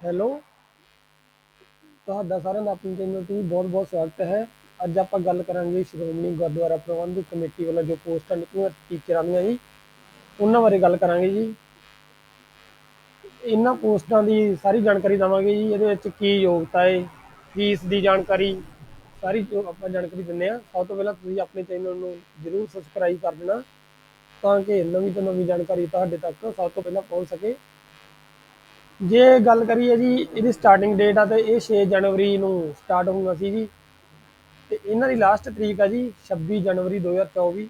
Hello ਤੁਹਾਡਾ ਸਾਰਿਆਂ ਦਾ ਆਪਣੀ ਚੈਨਲ ਤੇ ਬਹੁਤ ਬਹੁਤ ਸਵਾਗਤ ਹੈ। ਅੱਜ ਆਪਾਂ ਗੱਲ ਕਰਾਂਗੇ ਸ਼੍ਰੋਮਣੀ ਗੁਰਦੁਆਰਾ ਪ੍ਰਬੰਧਕ ਕਮੇਟੀ ਵੱਲੋਂ ਜੋ ਪੋਸਟਾਂ ਨਿਕਲੀਆਂ ਟੀਚਰਾਂ ਦੀਆਂ ਜੀ, ਉਹਨਾਂ ਬਾਰੇ ਗੱਲ ਕਰਾਂਗੇ ਜੀ। ਇਹਨਾਂ ਪੋਸਟਾਂ ਦੀ ਸਾਰੀ ਜਾਣਕਾਰੀ ਦਵਾਂਗੇ ਜੀ, ਇਹਦੇ ਵਿੱਚ ਕੀ ਯੋਗਤਾ ਹੈ, ਫੀਸ ਦੀ ਜਾਣਕਾਰੀ, ਸਾਰੀ ਆਪਾਂ ਜਾਣਕਾਰੀ ਦਿੰਨੇ ਆ ਸਭ ਤੋਂ ਪਹਿਲਾਂ ਤੁਸੀਂ ਆਪਣੇ ਚੈਨਲ ਨੂੰ ਜਰੂਰ ਸਬਸਕ੍ਰਾਈਬ ਕਰ ਦੇਣਾ, ਤਾਂ ਕਿ ਨਵੀਂ ਤੋਂ ਨਵੀਂ ਜਾਣਕਾਰੀ ਤੁਹਾਡੇ ਤੱਕ ਸਭ ਤੋਂ ਪਹਿਲਾਂ ਪਹੁੰਚ ਸਕੇ। ਜੇ ਗੱਲ ਕਰੀਏ ਜੀ, ਇਹਦੀ ਸਟਾਰਟਿੰਗ ਡੇਟ ਆ ਤੇ ਇਹ 6 ਜਨਵਰੀ ਨੂੰ ਸਟਾਰਟ ਹੋਣਾ ਸੀ ਜੀ। ਤੇ ਇਹਨਾਂ ਦੀ ਲਾਸਟ ਤਰੀਕ ਆ ਜੀ 26 ਜਨਵਰੀ 2024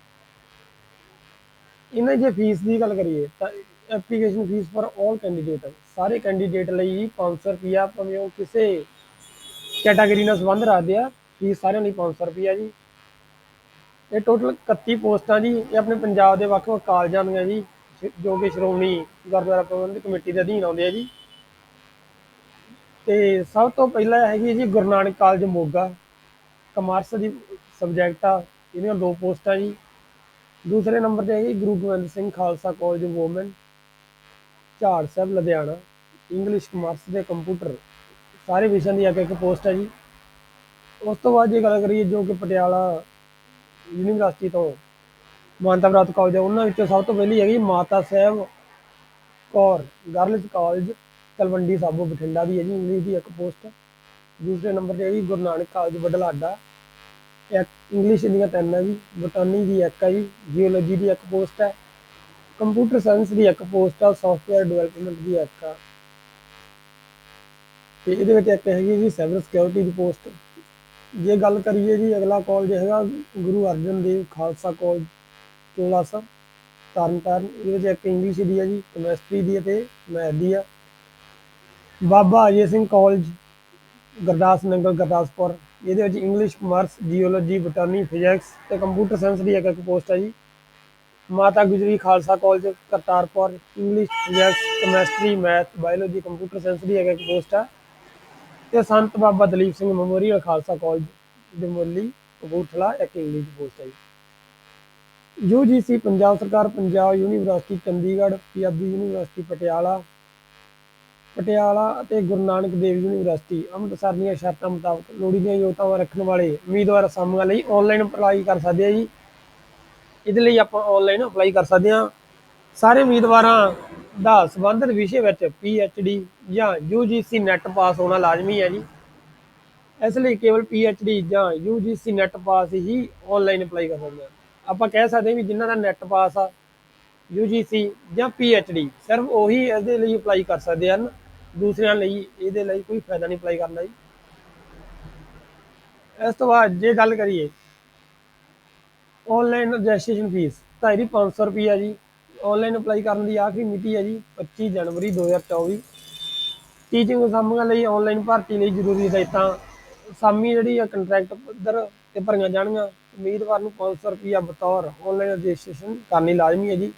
ਇਹਨਾਂ ਜੇ ਫੀਸ ਦੀ ਗੱਲ ਕਰੀਏ, ਤਾਂ ਐਪਲੀਕੇਸ਼ਨ ਫੀਸ ਫॉर 올 ਕੈਂਡੀਡੇਟ ਸਾਰੇ ਕੈਂਡੀਡੇਟ ਲਈ ਜੀ 500 ਰੁਪਿਆ ਭਾਵੇਂ ਉਹ ਕਿਸੇ ਕੈਟਾਗਰੀ ਨਾਲ ਸੰਬੰਧ ਰੱਖਦੇ ਆ ਫੀਸ ਸਾਰਿਆਂ ਲਈ 500 ਰੁਪਿਆ ਜੀ। ਇਹ ਟੋਟਲ 31 ਪੋਸਟਾਂ ਜੀ, ਇਹ ਆਪਣੇ ਪੰਜਾਬ ਦੇ ਵੱਖ-ਵੱਖ ਕਾਲਜਾਂ ਦੀਆਂ ਜੀ, ਜੋ ਕਿ ਸ਼੍ਰੋਮਣੀ ਗੁਰਦੁਆਰਾ ਪ੍ਰਬੰਧਕ ਕਮੇਟੀ ਦੇ ਅਧੀਨ ਆਉਂਦੇ ਆ ਜੀ। ਤੇ ਸਭ ਤੋਂ ਪਹਿਲਾਂ ਹੈਗੀ ਜੀ ਗੁਰੂ ਨਾਨਕ ਕਾਲਜ ਮੋਗਾ। ਕਮਰਸ ਦੀ ਸਬਜੈਕਟ ਆ ਇਹਦੀਆਂ ਦੋ ਪੋਸਟਾਂ ਜੀ। ਦੂਸਰੇ ਨੰਬਰ ਤੇ ਹੈਗੀ Guru Gobind Singh Khalsa college women Jhar Sahib Ludhiana English commerce ਦੇ ਕੰਪਿਊਟਰ ਸਾਰੇ ਵਿਸ਼ਿਆਂ ਦੀ ਇੱਕ ਇੱਕ ਪੋਸਟ ਹੈ ਜੀ। ਉਸ ਤੋਂ ਬਾਅਦ ਜੇ ਗੱਲ ਕਰੀਏ ਜੋ ਕਿ ਪਟਿਆਲਾ ਯੂਨੀਵਰਸਿਟੀ ਤੋਂ ਮਾਨਤਾ ਪ੍ਰਾਪਤ ਕਾਲਜ ਉਹਨਾਂ ਵਿੱਚੋਂ ਸਭ ਤੋਂ ਪਹਿਲੀ ਹੈਗੀ ਮਾਤਾ ਸਾਹਿਬ ਕੌਰ, ਗਰਲਜ਼ ਕਾਲਜ। ਤਲਵੰਡੀ ਸਾਬੋ ਬਠਿੰਡਾ ਦੀ ਹੈ ਜੀ ਇੰਗਲਿਸ਼ ਦੀ ਇੱਕ ਪੋਸਟ ਦੂਸਰੇ ਨੰਬਰ ਤੇ ਹੈ ਜੀ, ਗੁਰੂ ਨਾਨਕ ਕਾਲਜ ਬਡਲਾਡਾ। ਇੱਕ ਇੰਗਲਿਸ਼ ਦੀਆਂ ਤਿੰਨ ਹੈ ਜੀ ਬੋਟਾਨੀ ਦੀ ਇੱਕ ਹੈ ਜੀ ਜੀਓਲੋਜੀ ਦੀ ਇੱਕ ਪੋਸਟ ਹੈ। ਕੰਪਿਊਟਰ ਸਾਇੰਸ ਦੀ ਇੱਕ ਪੋਸਟ ਆ ਸੌਫਟਵੇਅਰ ਡਿਵੈਲਪਮੈਂਟ ਦੀ ਇੱਕ ਆ ਤੇ ਇਹਦੇ ਵਿੱਚ ਇੱਕ ਹੈਗੀ ਜੀ ਸਾਈਬਰ ਸਿਕਿਉਰਿਟੀ ਦੀ ਪੋਸਟ ਜੇ ਗੱਲ ਕਰੀਏ ਜੀ, ਅਗਲਾ ਕਾਲਜ ਹੈਗਾ ਗੁਰੂ ਅਰਜਨ ਦੇਵ ਖਾਲਸਾ ਕਾਲਜ ਚੋਲਾਸਾ ਤਰਨਤਾਰਨ ਇਹਦੇ ਵਿੱਚ ਇੱਕ ਇੰਗਲਿਸ਼ ਦੀ ਹੈ ਜੀ ਕੈਮਿਸਟਰੀ ਦੀ ਤੇ ਮੈਥ ਦੀ ਆ ਬਾਬਾ ਅਜੇ ਸਿੰਘ ਕਾਲਜ ਗੁਰਦਾਸ ਨੰਗਲ, ਗੁਰਦਾਸਪੁਰ। ਇਹਦੇ ਵਿੱਚ English commerce geology botany physics ਤੇ ਕੰਪਿਊਟਰ ਸਾਇੰਸ ਦੀ ਇੱਕ ਇੱਕ ਪੋਸਟ ਹੈ ਜੀ। Mata Gujri Khalsa college Kartarpur. English physics chemistry math biology computer science ਦੀ ਇੱਕ ਇੱਕ ਪੋਸਟ ਹੈ ਤੇ ਸੰਤ ਬਾਬਾ ਦਲੀਪ ਸਿੰਘ ਮੈਮੋਰੀਅਲ ਖਾਲਸਾ ਕਾਲਜ ਡਮੋਲੀ ਕਪੂਰਥਲਾ ਇੱਕ ਇੰਗਲਿਸ਼ ਪੋਸਟ ਹੈ ਯੂਜੀਸੀ ਪੰਜਾਬ ਸਰਕਾਰ, ਪੰਜਾਬ ਯੂਨੀਵਰਸਿਟੀ, ਚੰਡੀਗੜ੍ਹ, ਪੰਜਾਬੀ ਯੂਨੀਵਰਸਿਟੀ, ਪਟਿਆਲਾ ਪਟਿਆਲਾ ਅਤੇ ਗੁਰੂ ਨਾਨਕ ਦੇਵ ਯੂਨੀਵਰਸਿਟੀ ਅੰਮ੍ਰਿਤਸਰ ਦੀਆਂ ਸ਼ਰਤਾਂ ਮੁਤਾਬਕ ਲੋੜੀਂਦੀਆਂ ਯੋਗਤਾਵਾਂ ਰੱਖਣ ਵਾਲੇ ਉਮੀਦਵਾਰ ਅਸਾਮੀਆਂ ਲਈ ਆਨਲਾਈਨ ਅਪਲਾਈ ਕਰ ਸਕਦੇ ਆ ਜੀ। ਇਹਦੇ ਲਈ ਆਪਾਂ ਆਨਲਾਈਨ ਅਪਲਾਈ ਕਰ ਸਕਦੇ ਹਾਂ ਸਾਰੇ ਉਮੀਦਵਾਰਾਂ ਦਾ ਸੰਬੰਧਿਤ ਵਿਸ਼ੇ ਵਿੱਚ ਡੀ ਜਾਂ ਯੂਜੀਸੀ ਨੈਟ ਪਾਸ ਹੋਣਾ ਲਾਜ਼ਮੀ ਹੈ ਜੀ। ਇਸ ਲਈ ਕੇਵਲ ਡੀ ਜਾਂ ਯੂਜੀਸੀ ਨੈਟ ਪਾਸ ਹੀ ਆਨਲਾਈਨ ਅਪਲਾਈ ਕਰ ਸਕਦੇ ਆ। ਆਪਾਂ ਕਹਿ ਸਕਦੇ ਹਾਂ ਵੀ ਜਿਨ੍ਹਾਂ ਦਾ ਨੈਟ ਪਾਸ ਆ ਯੂਜੀਸੀ ਜਾਂ ਡੀ ਸਿਰਫ ਉਹੀ ਇਹਦੇ ਲਈ ਅਪਲਾਈ ਕਰ ਸਕਦੇ ਹਨ। ਦੂਸਰਿਆਂ ਲਈ, ਇਹਦੇ ਲਈ ਕੋਈ ਫਾਇਦਾ ਨਹੀਂ ਅਪਲਾਈ ਕਰਨ ਜੀ। ਇਸ ਤੋਂ ਬਾਅਦ ਜੇ ਗੱਲ ਕਰੀਏ ਆਨਲਾਈਨ ਰਜਿਸਟ੍ਰੇਸ਼ਨ ਫੀਸ ਤਾਂ 500 ਰੁਪਿਆ ਜੀ। ਆਨਲਾਈਨ ਅਪਲਾਈ ਕਰਨ ਦੀ ਆਖਰੀ ਮਿਤੀ ਹੈ ਜੀ 25 ਜਨਵਰੀ 2024 ਟੀਚਿੰਗ ਅਸਾਮੀਆਂ ਲਈ ਆਨਲਾਈਨ ਭਰਤੀ ਲਈ ਜ਼ਰੂਰੀ ਹਦਾਇਤਾਂ। ਸਾਮੀ ਜਿਹੜੀ ਆ ਕੰਟਰੈਕਟ ਪੱਧਰ ਤੇ ਭਰੀਆਂ ਜਾਣਗੀਆਂ। ਉਮੀਦਵਾਰ ਨੂੰ 500 ਰੁਪਿਆ ਬਤੌਰ ਆਨਲਾਈਨ ਰਜਿਸਟ੍ਰੇਸ਼ਨ ਕਰਨੀ ਲਾਜ਼ਮੀ ਹੈ ਜੀ।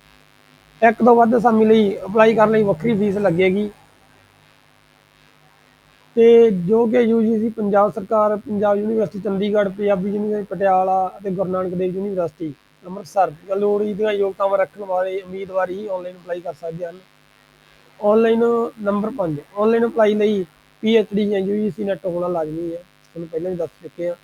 ਇੱਕ ਤੋਂ ਵੱਧ ਸਾਮੀ ਲਈ ਅਪਲਾਈ ਕਰਨ ਲਈ ਵੱਖਰੀ ਫੀਸ ਲੱਗੇਗੀ। ਤੇ ਜੋ ਕਿ ਯੂਜੀਸੀ ਪੰਜਾਬ ਸਰਕਾਰ, ਪੰਜਾਬ ਯੂਨੀਵਰਸਿਟੀ, ਚੰਡੀਗੜ੍ਹ, ਪੰਜਾਬੀ ਯੂਨੀਵਰਸਿਟੀ, ਪਟਿਆਲਾ ਅਤੇ ਗੁਰੂ ਨਾਨਕ ਦੇਵ ਯੂਨੀਵਰਸਿਟੀ, ਅੰਮ੍ਰਿਤਸਰ ਲੋੜੀ ਦੀਆਂ ਯੋਗਤਾਵਾਂ ਰੱਖਣ ਵਾਲੇ ਉਮੀਦਵਾਰ ਹੀ ਆਨਲਾਈਨ ਅਪਲਾਈ ਕਰ ਸਕਦੇ ਹਨ। ਆਨਲਾਈਨ ਨੰਬਰ 5 ਆਨਲਾਈਨ ਅਪਲਾਈ ਲਈ ਪੀਐਚਡੀ ਜਾਂ ਯੂਜੀਸੀ ਨੈਟ ਹੋਣਾ ਲਾਜ਼ਮੀ ਹੈ। ਤੁਹਾਨੂੰ ਪਹਿਲਾਂ ਹੀ ਦੱਸ ਚੁੱਕੇ ਹਾਂ।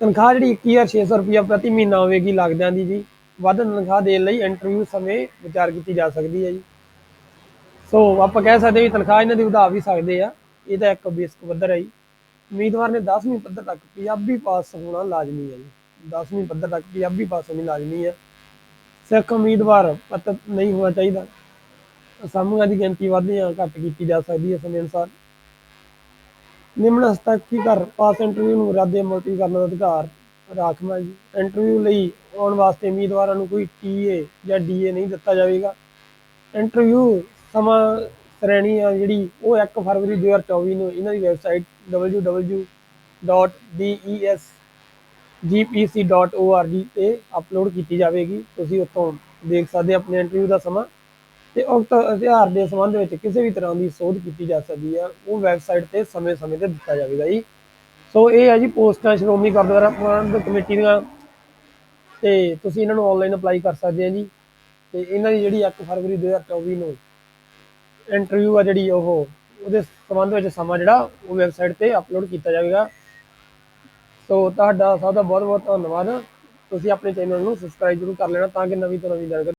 ਤਨਖਾਹ ਜਿਹੜੀ 21600 ਰੁਪਏ ਪ੍ਰਤੀ ਮਹੀਨਾ ਹੋਵੇਗੀ ਲੱਗਦਿਆਂ ਦੀ ਜੀ। ਵੱਧ ਤਨਖਾਹ ਦੇਣ ਲਈ ਇੰਟਰਵਿਊ ਸਮੇਂ ਵਿਚਾਰ ਕੀਤੀ ਜਾ ਸਕਦੀ ਹੈ ਜੀ। ਸੋ ਆਪਾਂ ਕਹਿ ਸਕਦੇ ਵੀ ਤਨਖਾਹ ਇਹਨਾਂ ਦੀ ਵਧਾ ਵੀ ਸਕਦੇ ਆ। ਇਹਦਾ ਇੱਕ ਬੇਸਿਕ ਪੱਧਰ ਹੈ ਜੀ। ਉਮੀਦਵਾਰ ਨੇ 10ਵੀਂ ਪੱਧਰ ਤੱਕ ਪੰਜਾਬੀ ਪਾਸ ਹੋਣਾ ਲਾਜ਼ਮੀ ਹੈ ਜੀ। 10ਵੀਂ ਪੱਧਰ ਤੱਕ ਪੰਜਾਬੀ ਪਾਸ ਹੋਣੀ ਲਾਜ਼ਮੀ ਹੈ। ਸਿੱਖ ਉਮੀਦਵਾਰ ਪੱਤਰ ਨਹੀਂ ਹੋਣਾ ਚਾਹੀਦਾ। ਅਸਾਮੀਆਂ ਦੀ ਗਿਣਤੀ ਵੱਧ ਜਾਂ ਘੱਟ ਕੀਤੀ ਜਾ ਸਕਦੀ ਹੈ ਸਮੇਂ ਅਨੁਸਾਰ। ਨਿਮਨ ਹਸਤਕੀ ਕਰ ਪਾਸ ਇੰਟਰਵਿਊ ਨੂੰ ਰੱਦੇ ਮੁਲਤਵੀ ਕਰਨ ਦਾ ਅਧਿਕਾਰ ਰਾਖਵਾ ਜੀ। ਇੰਟਰਵਿਊ ਲਈ ਆਉਣ ਵਾਸਤੇ ਉਮੀਦਵਾਰਾਂ ਨੂੰ ਕੋਈ ਟੀਏ ਜਾਂ ਡੀਏ ਨਹੀਂ ਦਿੱਤਾ ਜਾਵੇਗਾ। ਇੰਟਰਵਿਊ ਸਮਾਂ ਸ਼੍ਰੇਣੀ ਆ ਜਿਹੜੀ ਉਹ 1 ਫਰਵਰੀ 2024 ਨੂੰ ਇਹਨਾਂ ਦੀ ਵੈਬਸਾਈਟ www.desgpc.org e ਤੇ ਅਪਲੋਡ ਕੀਤੀ ਜਾਵੇਗੀ। ਤੁਸੀਂ ਉੱਥੋਂ ਦੇਖ ਸਕਦੇ ਆਪਣੇ ਇੰਟਰਵਿਊ ਦਾ ਸਮਾਂ। ਤੇ ਉਕਤ ਅਧਿਆਰ ਦੇ ਸੰਬੰਧ ਵਿੱਚ ਕਿਸੇ ਵੀ ਤਰ੍ਹਾਂ ਦੀ ਸੋਧ ਕੀਤੀ ਜਾ ਸਕਦੀ ਹੈ ਉਹ ਵੈਬਸਾਈਟ ਤੇ ਸਮੇਂ-ਸਮੇਂ ਤੇ ਦਿੱਤਾ ਜਾਵੇਗਾ ਜੀ। ਸੋ ਇਹ ਹੈ ਜੀ ਪੋਸਟਾਂ ਸ਼੍ਰੋਮਣੀ ਗੁਰਦੁਆਰਾ ਪ੍ਰਬੰਧਕ ਕਮੇਟੀ ਦੀਆਂ। ਤੇ ਤੁਸੀਂ ਇਹਨਾਂ ਨੂੰ ਆਨਲਾਈਨ ਅਪਲਾਈ ਕਰ ਸਕਦੇ ਆ ਜੀ। ਤੇ ਇਹਨਾਂ ਦੀ ਜਿਹੜੀ 1 ਫਰਵਰੀ 2024 ਨੂੰ ਇੰਟਰਵਿਊ ਆ ਜਿਹੜੀ ਉਹ, ਉਹਦੇ ਸੰਬੰਧ ਵਿੱਚ ਸਮਾਂ ਜਿਹੜਾ, ਉਹ ਵੈਬਸਾਈਟ ਤੇ ਅਪਲੋਡ ਕੀਤਾ ਜਾਵੇਗਾ। ਸੋ ਤੁਹਾਡਾ ਸਭ ਦਾ ਬਹੁਤ ਬਹੁਤ ਧੰਨਵਾਦ। ਤੁਸੀਂ ਆਪਣੇ ਚੈਨਲ ਨੂੰ ਸਬਸਕ੍ਰਾਈਬ ਜ਼ਰੂਰ ਕਰ ਲੈਣਾ ਤਾਂ ਕਿ ਨਵੀਂ ਤੋਂ ਨਵੀਂ ਜਾਣਕਾਰੀ